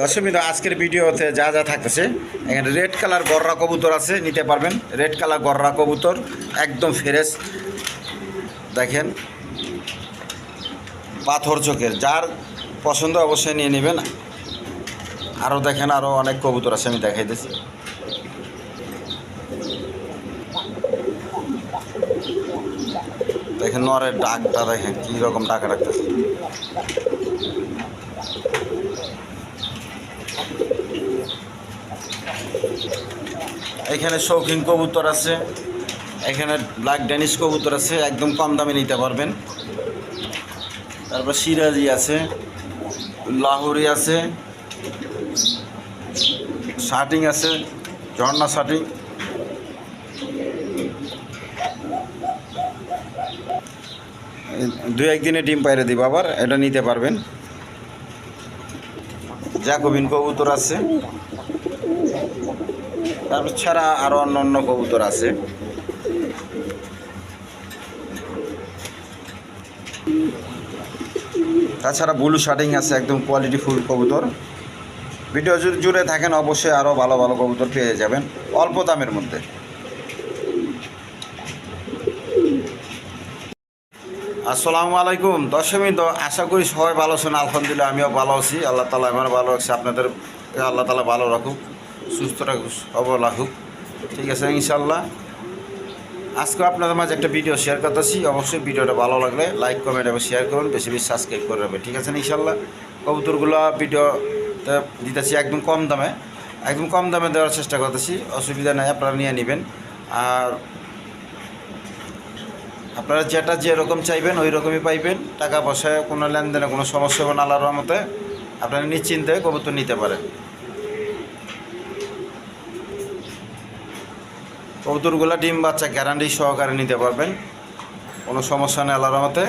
দর্শক বিন্দু, আজকের ভিডিওতে যা যা থাকতেছে, এখানে রেড কালার গররা কবুতর আছে, নিতে পারবেন। রেড কালার গররা কবুতর, একদম ফ্রেশ দেখেন, পাথর চোখের, যার পছন্দ অবশ্যই নিয়ে নেবেন। আরও দেখেন আরও অনেক কবুতর আছে, আমি দেখাইতেছি। দেখেন, নরের ডাকটা দেখেন, কী রকম ডাকা ডাকতেছে। এখানে শৌখিন কবুতর আছে, এখানে ব্ল্যাক ডেনিশ কবুতর আছে, একদম কম দামে নিতে পারবেন। তারপর সিরাজি আছে, লাহোরি আছে শার্টিং আছে, ঝর্ণা শার্টিং দু একদিনে ডিম পাইরে দিব আবার, এটা নিতে পারবেন। জ্যাকোবিন কবুতর আছে। তারপর ছাড়া আরও অন্য অন্য কবুতর আছে। তাছাড়া ব্লু শার্টিং আছে, একদম কোয়ালিটি ফুল কবুতর। ভিডিও জুড়ে থাকেন, অবশ্যই আরও ভালো ভালো কবুতর পেয়ে যাবেন, অল্প দামের মধ্যে। আসসালামু আলাইকুম। দশমী তো আশা করি সবাই ভালো আছেন, আলহামদুলিল্লাহ, আমিও ভালো আছি। আল্লাহ তালা আমার ভালো আছে আপনাদের আল্লাহ তালা ভালো রাখুক। সুস্থ রাখুক সবল রাখুক ঠিক আছে ইনশাল্লাহ আজকে আপনাদের মাঝে একটা ভিডিও শেয়ার করতেছি। অবশ্যই ভিডিওটা ভালো লাগলে লাইক কমেন্ট এবং শেয়ার করুন। বেশি বেশি সাবস্ক্রাইব করে রাখবেন। ঠিক আছে ইনশাল্লাহ কবুতরগুলো ভিডিওতে দিতেছি একদম কম দামে। একদম কম দামে দেওয়ার চেষ্টা করতেছি। অসুবিধা নেই, আপনারা নিয়ে নেবেন। আর আপনারা যেটা যেরকম চাইবেন ওই রকমই পাইবেন। টাকা পয়সায় কোনো লেনদেনে কোনো সমস্যা হবে না, আল্লাহর মতে আপনারা নিশ্চিন্তে কবুতর নিতে পারেন। কবুতরগুলো ডিম বাচ্চা গ্যারান্টি সহকারে নিতে পারবেন। কোনো সমস্যা নেই আল্লাহর মতে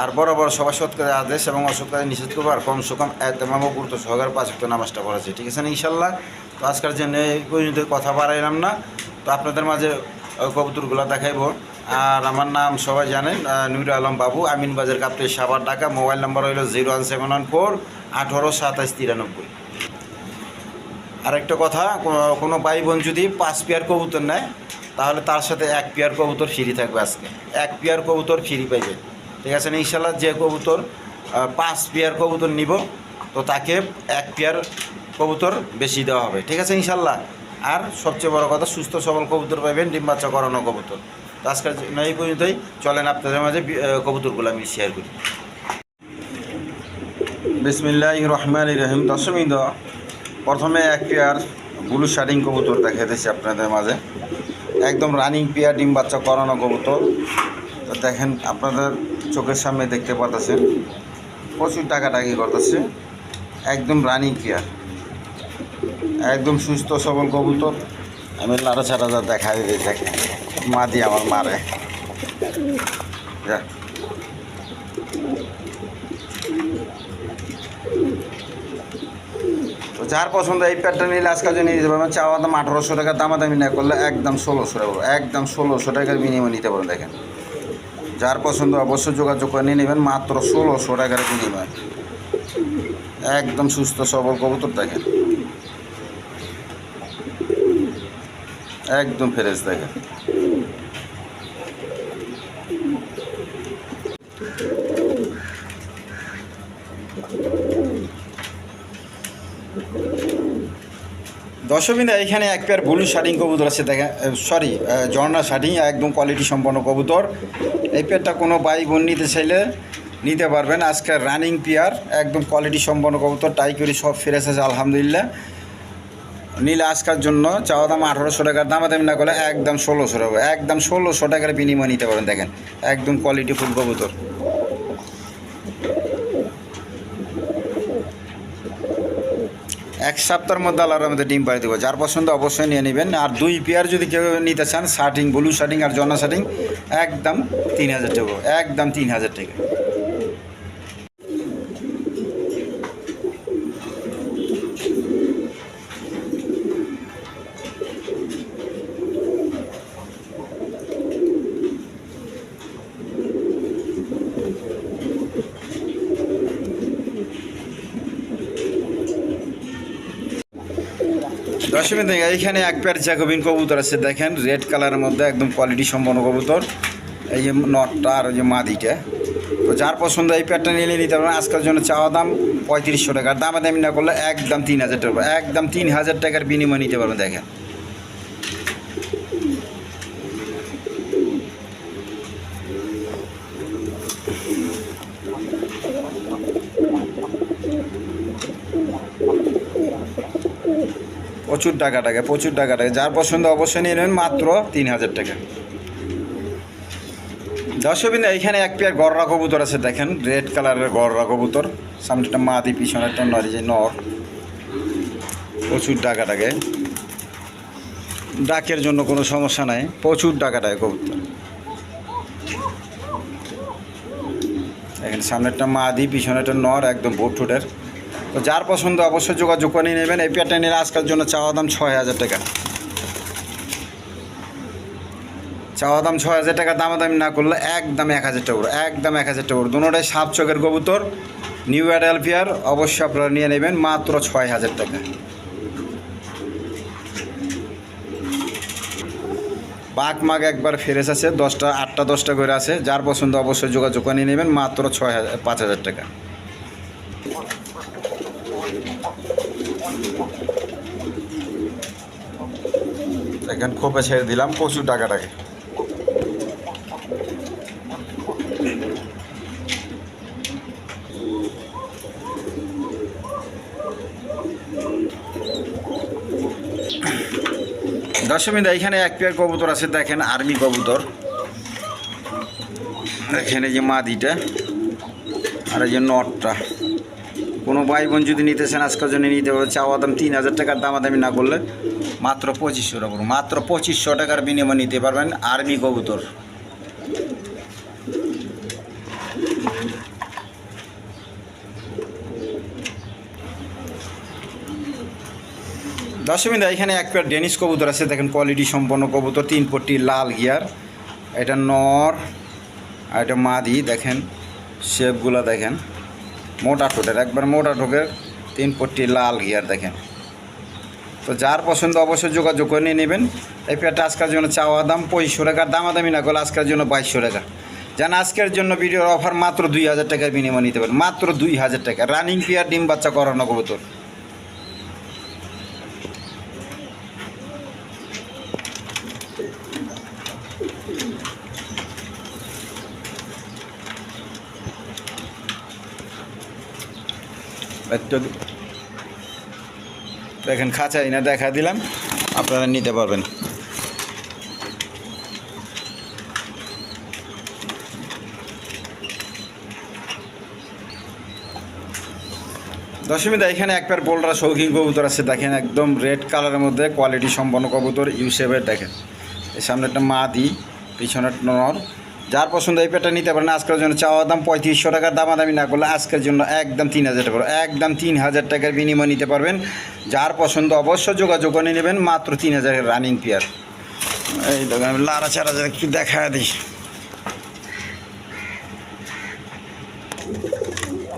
আর বড় সবাই সৎকারে আদেশ এবং অসৎকারে নিষেধ করব আর কম সে কম একদম গুরুত্ব সহকারে পাঁচ তো নামাজটা পড়াচ্ছে ঠিক আছে না ইনশাল্লাহ? তো আজকের জন্য এই পর্যন্ত কথা বাড়াইলাম না। তো আপনাদের মাঝে কবুতরগুলো দেখাইবো। আর আমার নাম সবাই জানেন নুরুল আলম বাবু আমিন বাজার কাপ্তে সাবার ঢাকা। মোবাইল নাম্বার হইল zero one seven one four আঠারো সাতাশ তিরানব্বই। আরেকটা কথা, কোনো- ভাই বোন যদি পাঁচ পেয়ার কবুতর নেয়, তাহলে তার সাথে এক পেয়ার কবুতর ফ্রি থাকবে আজকে। এক পেয়ার কবুতর ফ্রি পাইবে। ঠিক আছে না ইনশাল্লাহ যে কবুতর পাঁচ পেয়ার কবুতর নিব, তো তাকে এক পেয়ার কবুতর বেশি দেওয়া হবে। ঠিক আছে ইনশাল্লাহ আর সবচেয়ে বড় কথা, সুস্থ সবল কবুতর পাইবেন, ডিম বাচ্চা করানো কবুতর। তো আজকের এই পর্যন্তই। চলেন আপনাদের মাঝে কবুতরগুলো আমি শেয়ার করি। বিসমিল্লাহ রহমান রহিম। দশমী দ প্রথমে এক পেয়ার ব্লু শার্টিং কবুতর দেখাইতেছি আপনাদের মাঝে। একদম রানিং পেয়ার, ডিম বাচ্চা করানো কবুতর। তো দেখেন, আপনাদের চোখের সামনে দেখতে পাচ্ছেন প্রচুর টাকাটাকি করতেছে। একদম রানিং পেয়ার। একদম সুস্থ সবল কবুতর। আমি লাড়া ছাড়া দেখা দিতে দেখেন মা দিয়ে আমার মারে। যা। যার পছন্দ এই প্যাডটা নিলে আজকাল নিয়ে যেতে পারবেন, চাওয়া দাম আঠারোশো টাকা, দামাদামি না করলে একদম ষোলোশো টাকা। একদম ষোলোশো টাকার বিনিময় নিতে পারেন দেখেন। যার পছন্দ অবশ্যই যোগাযোগ করে নিয়ে নেবেন, মাত্র ষোলোশো টাকার বিনিময় একদম সুস্থ, সবল কবুতর, দেখেন। একদম ফ্রেশ দেখেন। দশমিনা এখানে এক পেয়ার ব্লু শার্টিং কবুতর আছে দেখেন সরি ঝর্ণা শার্টিং একদম কোয়ালিটি সম্পন্ন কবুতর। এই পেয়ারটা কোনো বাই বোন নিতে চাইলে নিতে পারবেন। আজকের রানিং পেয়ার একদম কোয়ালিটি সম্পন্ন কবুতর টাই করে সব ফ্রেশ আছে, আলহামদুলিল্লাহ। নীলে আজকার জন্য চাওয়া দাম আঠারোশো টাকার দামা দামি না করলে একদম ষোলোশো টাকা একদম ষোলোশো টাকার বিনিময় নিতে পারেন দেখেন। একদম কোয়ালিটি ফুল কবুতর। এক সপ্তাহের মধ্যে আল্লাহর আমাদের ডিম পাড়ি দেবো। যার পছন্দ অবশ্যই নিয়ে নেবেন। আর দুই পেয়ার যদি কেউ নিতে চান, শার্টিং, ব্লু শার্টিং আর জনা শার্টিং, একদম তিন হাজার টাকা। একদম তিন হাজার টাকা। থেকে এইখানে এক প্যার জ্যাকোবিন কবুতর আছে, দেখেন রেড কালারের মধ্যে একদম কোয়ালিটি সম্পন্ন কবুতর। এই যে নটটা আর ওই যে মাদিটা। তো যার পছন্দ এই প্যারটা নিয়ে নিতে পারবেন। আজকের জন্য চাওয়া দাম পঁয়ত্রিশশো টাকা। দামে দামি না করলে একদম তিন হাজার টাকা, একদম তিন হাজার টাকার বিনিময় নিতে পারবেন, দেখেন। প্রচুর টাকা টাকা প্রচুর টাকা টাকা যার পছন্দ অবশ্যই নিয়ে নেবেন মাত্র তিন হাজার টাকা। দর্শকবিন্দু এখানে এক পেয়ার গররা কবুতর আছে, দেখেন রেড কালারের গররা কবুতর। সামনে একটা মাদি একটা নর, যে নর। প্রচুর টাকা টাকে ডাকের জন্য কোনো সমস্যা নাই, প্রচুর টাকা টাকা কবুতর। দেখেন সামনে একটা মাদি একটা নর, একদম বোট ঠোঁটের। তো যার পছন্দ অবশ্যই যোগাযোগ করে নেবেন। এই পেয়ারটা নিলে আজকের জন্য চাওয়া দাম ছয় হাজার টাকা। চাওয়া দাম ছয় হাজার টাকা, দামাদামি না করলে একদম এক হাজার টাকা একদম এক হাজার টাকা করে। দুটোটাই সাত চোখের কবুতর, নিউ অ্যাডালফিয়ার অবশ্যই আপনারা নিয়ে নেবেন, মাত্র ছয় হাজার টাকা। বাঘ মাগ একবার ফেরেস আছে, দশটা, আটটা, দশটা করে আছে। যার পছন্দ অবশ্যই যোগাযোগ করে নেবেন, মাত্র ছয় হাজার, পাঁচ হাজার টাকা। এখন খোপে ছেড়ে দিলাম, প্রচুর টাকাটাকে টাকা। দশমীদা এখানে এক পেয়ার কবুতর আছে, দেখেন আর্মি কবুতর। এখানে যে মাদিটা আর এই যে নটটা। কোনো ভাই বোন যদি নিতে চান আজকের জন্য নিতে পারবে চাওয়া দাম তিন হাজার টাকার দামাদামি না করলে মাত্র পঁচিশশো টাকা। মাত্র পঁচিশশো টাকার বিনিময়ে নিতে পারবেন আর্মি কবুতর। দশমিদা এখানে এক পেয়ার ডেনিস কবুতর আছে। দেখেন কোয়ালিটি সম্পন্ন কবুতর, তিন পট্টি লাল গিয়ার এটা নর, আর এটা মাদি, দেখেন। শেপগুলো দেখেন। মোটা ঠোঁটের, একবার মোটা ঠোঁটের তিন পট্টি লাল গিয়ার দেখেন। তো যার পছন্দ অবশ্যই যোগাযোগ করে নিয়ে নেবেন। এই পেয়ারটা আজকের জন্য চাওয়া দাম পঁচিশশো টাকার দামাদামি না করলে আজকের জন্য বাইশশো টাকা। যেন আজকের জন্য ভিডিওর অফার মাত্র দুই হাজার টাকার বিনিময় নিতে পারেন। মাত্র দুই হাজার টাকা। রানিং পেয়ার, ডিম বাচ্চা করানো কবুতর। একটু দেখেন খাঁচাই না দেখা দিলাম, আপনারা নিতে পারবেন। দশমীদা এখানে এক পেয়ার বোল্ডার শৌখিন কবুতর আছে। দেখেন, একদম রেড কালারের মধ্যে কোয়ালিটি সম্পন্ন কবুতর ইউসেফের দেখেন। সামনে একটা মাদি, পিছনে একটা নর। যার পছন্দ এই পেয়ারটা নিতে পারেন, আজকের জন্য চাওয়া দাম পঁয়ত্রিশশো টাকার দামাদামি না করলে আজকের জন্য একদম তিন হাজার টাকা। একদম তিন হাজার টাকার বিনিময় নিতে পারবেন। যার পছন্দ অবশ্য যোগাযোগ করে নেবেন, মাত্র তিন হাজারের রানিং পেয়ার এই দেখেন, আমি লাড়া চারা একটু দেখা দিই।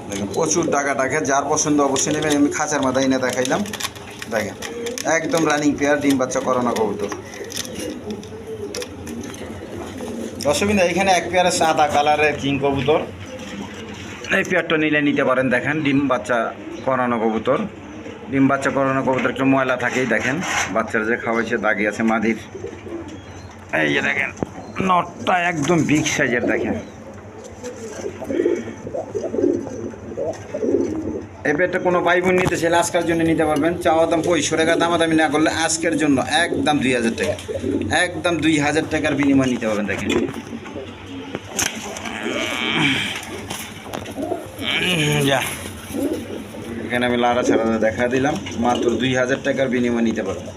দেখেন, প্রচুর টাকা টাকা, যার পছন্দ অবশ্যই নেবেন, আমি খাঁচার মাথায় এনে দেখাইলাম। দেখেন, একদম রানিং পেয়ার ডিম বাচ্চা, করানো কবুতর। দশমিনা এখানে এক পেয়ারে সাদা কালারের কিং কবুতর। এই পেয়ারটা নিলে নিতে পারেন, দেখেন, ডিম বাচ্চা করানো কবুতর। ডিম বাচ্চা করানো কবুতর একটু ময়লা থাকেই, দেখেন, বাচ্চারা যে খাওয়াইছে, দাগি আছে মাদির। এই যে দেখেন, নটটা একদম বিগ সাইজের দেখেন। এই পেটটা কোনো ভাই বোন নিতে চাইলে আজকের জন্য নিতে পারবেন। চাওয়া দাম পঁয়ষট্টি টাকা, দামাদামি না করলে আজকের জন্য একদম দুই হাজার টাকা। একদম দুই হাজার টাকার বিনিময় নিতে পারবেন, দেখেন। যা। এখানে আমি লাড়া ছাড়া দেখা দিলাম। মাত্র দুই হাজার টাকার বিনিময় নিতে পারবেন।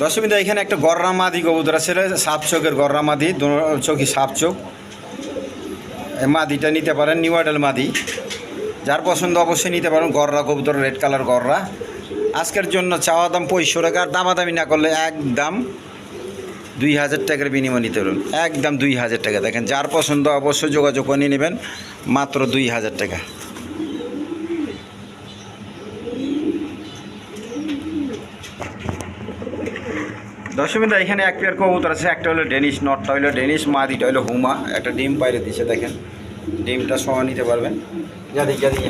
দশমিদা এখানে একটা গররা মাদি কবুতর আছে সাপ চোখের গররা মাদি দু চোখই সাপ চোখ মাদিটা নিতে পারেন নিউ আইডাল মাদি। যার পছন্দ অবশ্যই নিতে পারেন, গররা কবুতর রেড কালার গররা। আজকের জন্য চাওয়া দাম পঁয়শো টাকা দামাদামি না করলে একদম দুই হাজার টাকার বিনিময় নিতে পারবেন একদম দুই হাজার টাকা। দেখেন, যার পছন্দ অবশ্যই যোগাযোগ করে নেবেন, মাত্র দুই হাজার টাকা। দশমিন্দা এখানে এক পেয়ার কবুতর আছে, একটা হলো ডেনিশ নটটা হলো ডেনিশ মাদিটা হলো হুমা, একটা ডিম বাইরে দিছে, দেখেন। ডিমটা সময় নিতে পারবেন। যা দিক যা দিক।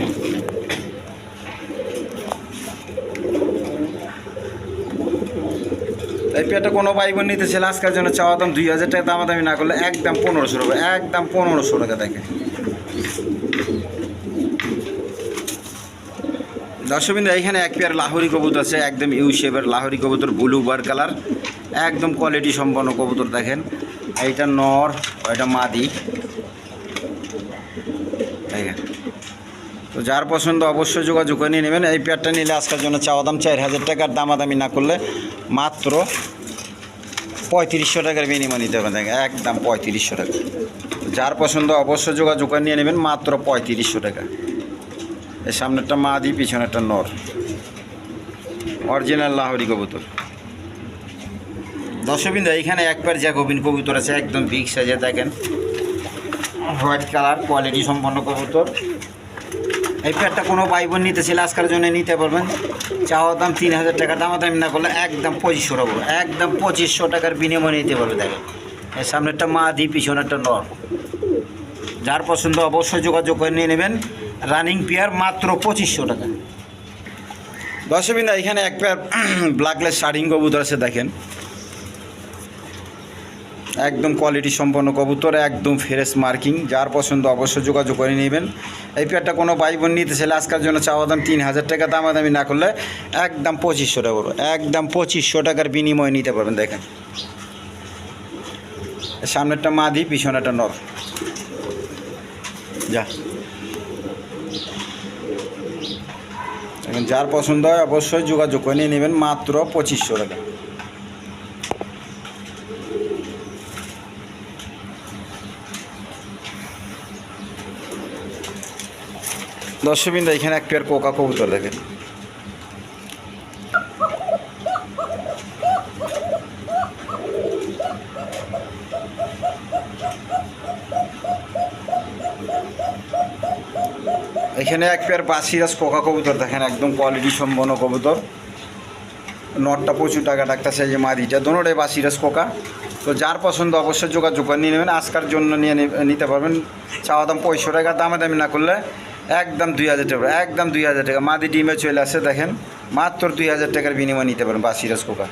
এই পেয়ারটা কোনো ভাই নিতে ছিল আজকের জন্য চাওয়া দাম দুই হাজার টাকা, দামাদামি না করলে একদম পনেরোশো টাকা, একদম পনেরোশো টাকা, দেখেন। দর্শকবিন্দু এইখানে এক পেয়ার লাহোরি কবুতর আছে, একদম ইউ শেপের লাহোরি কবুতর ব্লু বার কালার একদম কোয়ালিটি সম্পন্ন কবুতর দেখেন। এইটা নর ওইটা মাদি। দেখেন। তো যার পছন্দ অবশ্যই যোগাযোগ করে নিয়ে নেবেন। এই পেয়ারটা নিলে আজকের জন্য চাওয়া দাম চার হাজার টাকার দামাদামি না করলে মাত্র পঁয়ত্রিশশো টাকার বিনিময় নিতে হবে। দেখেন, একদম পঁয়ত্রিশশো টাকা। যার পছন্দ অবশ্যই যোগাযোগ করে নিয়ে নেবেন, মাত্র পঁয়ত্রিশশো টাকা। এর সামনেরটা মাদি, পিছনেরটা নর। অরিজিনাল লাহরি কবুতর। দর্শকবিন্দু এইখানে এক একবার জ্যাকোবিন কবুতর আছে, একদম বিগ সাইজে দেখেন। হোয়াইট কালার কোয়ালিটি সম্পন্ন কবুতর। এই প্যাডটা কোনো ভাই বোন নিতে ছিল আজকের জন্য নিতে পারবেন। চাওয়া দাম তিন হাজার টাকা দাম দাম না করলে একদম পঁচিশশো টাকা। একদম পঁচিশশো টাকার বিনিময়ে নিতে পারবে, দেখেন। এর সামনেরটা মাদি পিছনেরটা নর। যার পছন্দ অবশ্যই যোগাযোগ করে নিয়ে নেবেন। রানিং পেয়ার মাত্র পঁচিশশো টাকা। দর্শকবিন্দা, এখানে এক পেয়ার ব্ল্যাকলেস শার্টিং কবুতর আছে, দেখেন। একদম কোয়ালিটি সম্পন্ন কবুতর, একদম ফ্রেশ মার্কিং যার পছন্দ অবশ্যই যোগাযোগ করে নেবেন। এই পেয়ারটা কোনো ভাই বোন নিতে চাইলে আজকের জন্য চাওয়া দাম তিন হাজার টাকা। দামাদামি না করলে একদম পঁচিশশো টাকা একদম পঁচিশশো টাকার বিনিময়ে নিতে পারবেন, দেখেন। সামনেরটা মাদি, পিছনেরটা নর। যা। যার পছন্দ হয় অবশ্যই যোগাযোগ করে নিয়ে নেবেন, মাত্র পঁচিশশো টাকা। দর্শকবৃন্দ, এখানে এক পেয়ার কোকা কবুতর দেখেন। এখানে এক পেয়ার বাসিরাজ কোকা কবুতর দেখেন, একদম কোয়ালিটি সম্পন্ন কবুতর। নটটা প্রচুর টাকা ডাকতেছে যে মাদিটা। দোনোটাই বাসিরাজ কোকা তো যার পছন্দ অবশ্যই যোগাযোগ করে নিয়ে নেবেন। আজকার জন্য নিয়ে নিতে পারবেন। চাওয়া দাম পঁয়ষট্টি টাকা দামে দামি না করলে একদম দুই হাজার টাকা, একদম দুই হাজার টাকা। মাদি ডিমে চলে আসে দেখেন, মাত্র দুই হাজার টাকার বিনিময় নিতে পারেন বাসিরাজ কোকা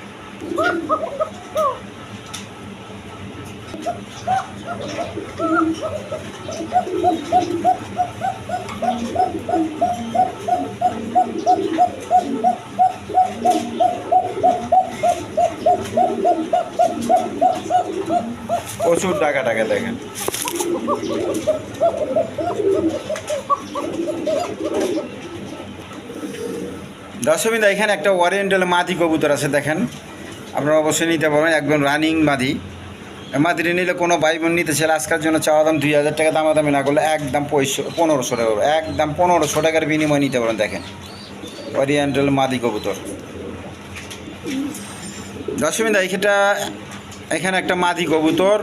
প্রচুর টাকা টাকা দেখেন। দশমিদা এখানে একটা ওরিয়েন্টাল মাদি কবুতর আছে, দেখেন। আপনারা অবশ্যই নিতে পারবেন একদম রানিং মাদি। মাদিটা নিলে কোনো ভাই বোন নিতে ছেলে আজকের জন্য চাওয়া দাম দুই হাজার টাকা, দামাদামি না করলে একদম পঁয়শো পনেরোশো টাকা। একদম পনেরোশো টাকার বিনিময় নিতে পারেন, দেখেন। ওরিয়েন্টাল মাদি কবুতর। দশমিদা এইখানটা এখানে একটা মাদি কবুতর।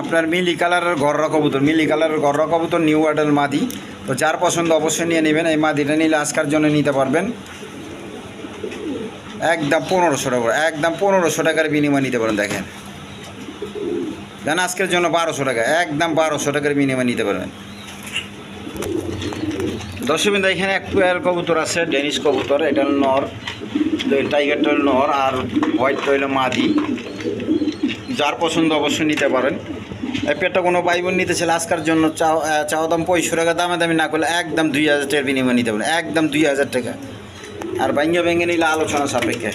আপনার মিলি কালারের ঘররা কবুতর, মিলি কালারের গররা কবুতর নিউ অ্যাডাল মাদি। তো যার পছন্দ অবশ্যই নিয়ে নেবেন। এই মাদিটা নিলে আজকার জন্য নিতে পারবেন। একদম পনেরোশো টাকা একদম পনেরোশো টাকার বিনিময় নিতে পারেন দেখেন। জান আজকের জন্য বারোশো টাকা, একদম বারোশো টাকার বিনিময় নিতে পারবেন। দর্শকবিন্দু, এখানে এক পেয়ার কবুতর আছে, ডেনিশ কবুতর, এটা নর টাইগারটা হলো নর আর হোয়াইটটা হলো মাদি। যার পছন্দ অবশ্যই নিতে পারেন। পেটটা কোনো ভাই বোন নিতে ছিল আজকার জন্য চাও দাম পয়সা টাকা, দামে দামি না করলে একদম দুই হাজার টাকার বিনিময় নিতে পারেন একদম দুই হাজার টাকা। আর ভেঙে ভেঙে নিলে আলোচনা সাপেক্ষে।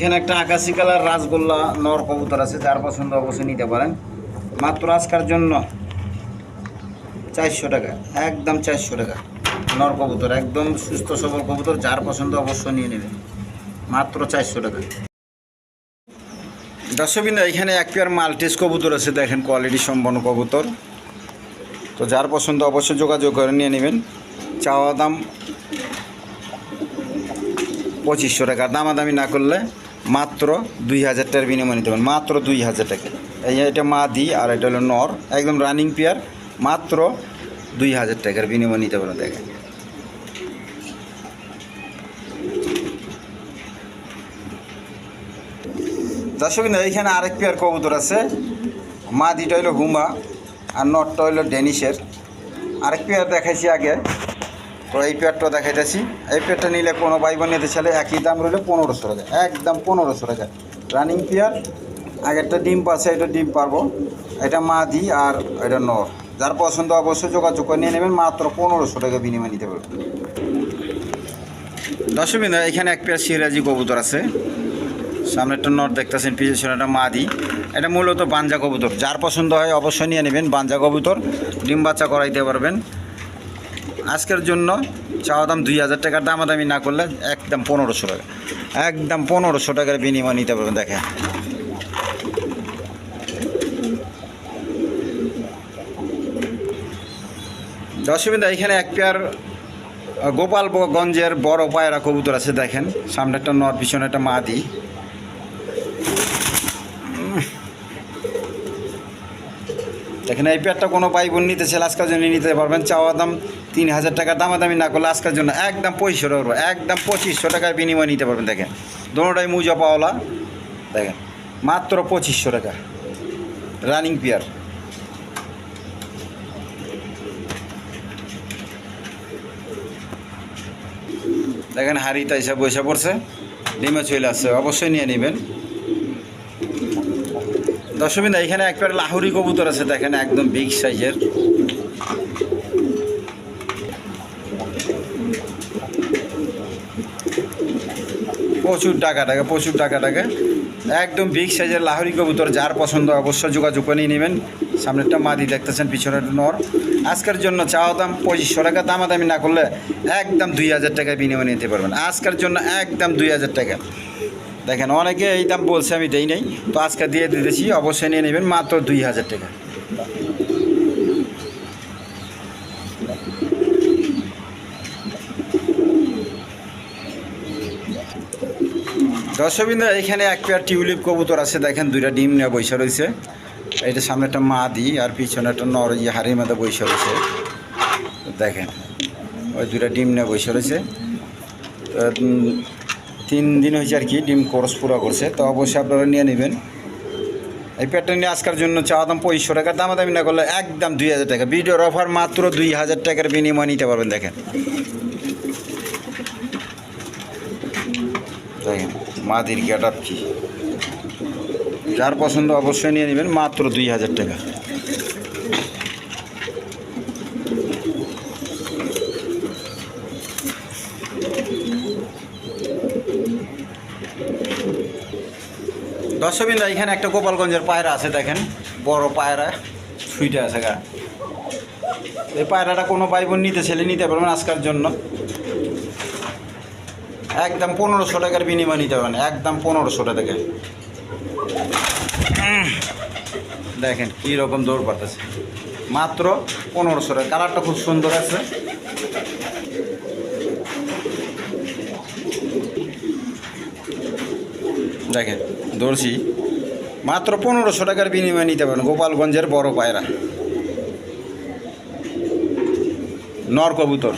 এখানে একটা আকাশি কালার রাসগোল্লা নর কবুতর আছে, যার পছন্দ অবশ্যই নিতে পারেন। মাত্র আজকার জন্য চারশো টাকা, একদম চারশো টাকা নর কবুতর, একদম সুস্থ সবল কবুতর, যার পছন্দ অবশ্যই নিয়ে নেবেন। মাত্র চারশো টাকা। দর্শকবিন্দু, এখানে এক পেয়ার মাল্টিস কবুতর আছে, দেখেন কোয়ালিটি সম্পন্ন কবুতর। তো যার পছন্দ অবশ্যই যোগাযোগ করে নিয়ে নেবেন। চাওয়া দাম পঁচিশশো টাকা, দামাদামি না করলে মাত্র দুই হাজার টাকার বিনিময় নিতে পারেন মাত্র দুই হাজার টাকা। এই এটা মাদি আর এটা হলো নর, একদম রানিং পেয়ার মাত্র দুই হাজার টাকার বিনিময় নিতে পারেন দেখেন। দর্শক এইখানে আরেক পেয়ার কবুতর আছে। মাদিটা হইল হুমা আর নটটা হইল ডেনিশের। আরেক পেয়ার দেখাইছি আগে। তো এই পেয়ারটা দেখাইতেছি। এই পেয়ারটা নিলে কোনো ভাই নিতে চাইলে একই দাম রইলে পনেরোশো টাকা। একদম পনেরোশো টাকা। রানিং পেয়ার আগেরটা ডিম পাচ্ছে এটা ডিম পারব। এটা মা মাদি আর এটা নর। যার পছন্দ অবশ্যই যোগাযোগ করে নিয়ে নেবেন মাত্র পনেরোশো টাকা বিনিময় নিতে পারবেন। দর্শক বিন্দু, এখানে এক পেয়ার সিরাজি কবুতর আছে। সামনে একটা নট দেখতেছেন পিছনে একটা মাদি। এটা মূলত বাঞ্জা কবুতর। যার পছন্দ হয় অবশ্যই নিয়ে নেবেন বাঞ্জা কবুতর। ডিম বাচ্চা করাইতে পারবেন। আজকের জন্য চাওয়া দাম দুই হাজার টাকার দামাদামি না করলে একদম পনেরোশো টাকা। একদম পনেরোশো টাকার বিনিময় নিতে পারবেন, দেখেন। দশমিন্দা এখানে এক পেয়ার গোপালগঞ্জের বড় পায়রা কবুতর আছে, দেখেন। সামনে একটা নর পিছনে একটা মাদি। দেখেন, এই পেয়ারটা কোনো বোন নিতে চাইলে আজকের জন্য নিতে পারবেন। চাওয়া দাম তিন হাজার টাকা, দামাদামি না করলে আজকের জন্য একদম পঁচিশশো টাকা। একদম পঁচিশশো টাকার বিনিময় নিতে পারবেন, দেখেন। দোনোটাই মুজা পাওলা দেখেন, মাত্র পঁচিশশো টাকা। Running pair. দেখেন হাড়িটা এসে বসে পড়ছে, ডিমে চলে আসছে, অবশ্যই নিয়ে নেবেন। দশমিন্দা এখানে একবার লাহুরি কবুতর আছে, দেখেন একদম বিগ সাইজের প্রচুর টাকা টাকা, প্রচুর টাকা টাকা। একদম বিগ সাইজের লাহরি কবুতর, যার পছন্দ অবশ্যই যোগাযোগ করে নেবেন। সামনেরটা মাদি দেখতেছেন, পিছনের নর। আজকের জন্য চাওয়া দাম পঁচিশশো টাকা, দামাদামি না করলে একদম দুই হাজার টাকায় বিনিময় নিতে পারবেন। আজকের জন্য একদম দুই হাজার টাকা। দেখেন, অনেকে এই দাম বলছে, আমি দেই নাই। তো আজকে দিয়ে দিতেছি, অবশ্যই নিয়ে নেবেন মাত্র দুই হাজার টাকা। দর্শকবৃন্দ, এখানে এক পেয়ার টিউলিপ কবুতর আছে, দেখেন, দুইটা ডিম নিয়ে বৈশা রয়েছে। এটা সামনে একটা মাদি, আর পিছনে একটা নর ইয়ে হাড়ির মধ্যে বৈশা রয়েছে। দেখেন, ওই দুইটা ডিম নিয়ে বৈশা রয়েছে। দিন হয়েছে আর কি ডিম কোর্স পুরো করছে। তো অবশ্যই আপনারা নিয়ে নেবেন। এই পেয়ারটা নিয়ে আজকের জন্য চাওয়া দাম পঁচিশশো টাকার দামাদামি না করলে একদম দুই হাজার টাকা। ভিডিওর অফার মাত্র দুই হাজার টাকার বিনিময় নিতে পারবেন, দেখেন। দেখেন, মাদির গেট কি। যার পছন্দ অবশ্যই নিয়ে নেবেন, মাত্র দুই হাজার টাকা। দর্শকবিন্দু, এখানে একটা গোপালগঞ্জের পায়রা আছে, দেখেন। বড় পায়রা ছুইটা আছে গা। এই পায়রাটা কোনো ভাই বোন নিতে ছেলে নিতে পারবেন আজকার জন্য। একদম পনেরোশো টাকার বিনিময় নিতে পারবেন, একদম পনেরোশো টাকা দেখেন। কী রকম দৌড় পাঠাচ্ছে মাত্র পনেরোশো টাকা, কালারটা খুব সুন্দর আছে। দেখেন দর্শি মাত্র পনেরোশো টাকার বিনিময়ে নিতে পারেন গোপালগঞ্জের বড় পায়রা। নর কবুতর।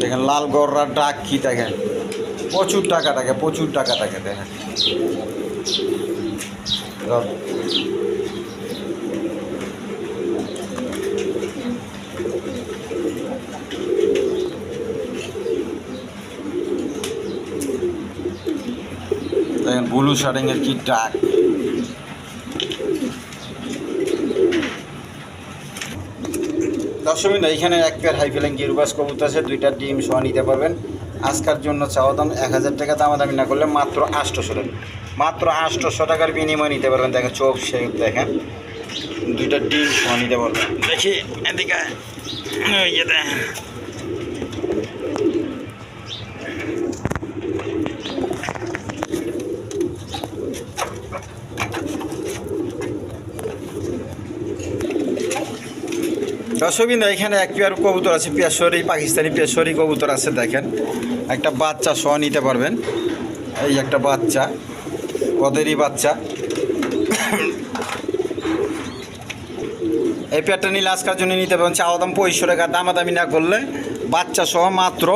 দেখেন লাল গররার ডাক কি দেখেন। প্রচুর টাকা টাকা প্রচুর টাকা টাকা দেখেন। দেখেন ব্লু শার্টিংয়ের কি ডাক। দর্শকবৃন্দ এইখানে এক পেয়ার হাই ফেলেন গিরবাস কবুতর আছে, দুইটা ডিম সহ নিতে পারবেন। আজকের জন্য চাওয়া দাম এক হাজার টাকা, দামাদামি না করলে মাত্র আটশোশো টাকা। মাত্র আটশোশো টাকার বিনিময় নিতে পারবেন। দেখেন, চোখ সে দেখেন, দুইটা ডিম সহ নিতে পারবেন। দেখি, এদিকে। দর্শকবিন্দু এখানে এক পেয়ার কবুতর আছে পেশরি পাকিস্তানি পেশরি কবুতর আছে, দেখেন। একটা বাচ্চা সহ নিতে পারবেন। এই একটা বাচ্চা ওদেরই বাচ্চা। এই পেয়ারটা নিলে আজকের জন্য নিতে পারবেন চাওয়া দাম পঁয়ষট্টি টাকা, দামাদামি না করলে বাচ্চা সহ মাত্র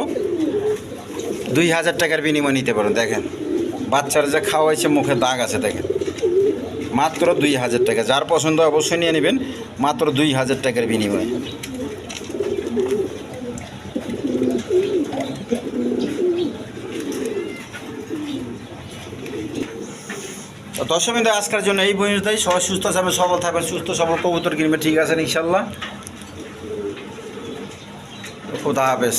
দুই হাজার টাকার বিনিময় নিতে পারেন দেখেন। বাচ্চারা যে খাওয়াইছে, মুখে দাগ আছে, দেখেন। মাত্র দুই হাজার টাকা। যার পছন্দ অবশ্যই নিয়ে নেবেন, মাত্র দুই হাজার টাকার বিনিময়ে। দর্শক বিন্দু, আজকের জন্য এই পর্যন্তই। সবাই সুস্থ থাকবেন, সবল থাকবেন, সুস্থ সবল, কবুতর কিনবে, ঠিক আছে, ইনশাল্লাহ। খুদা হাফেজ।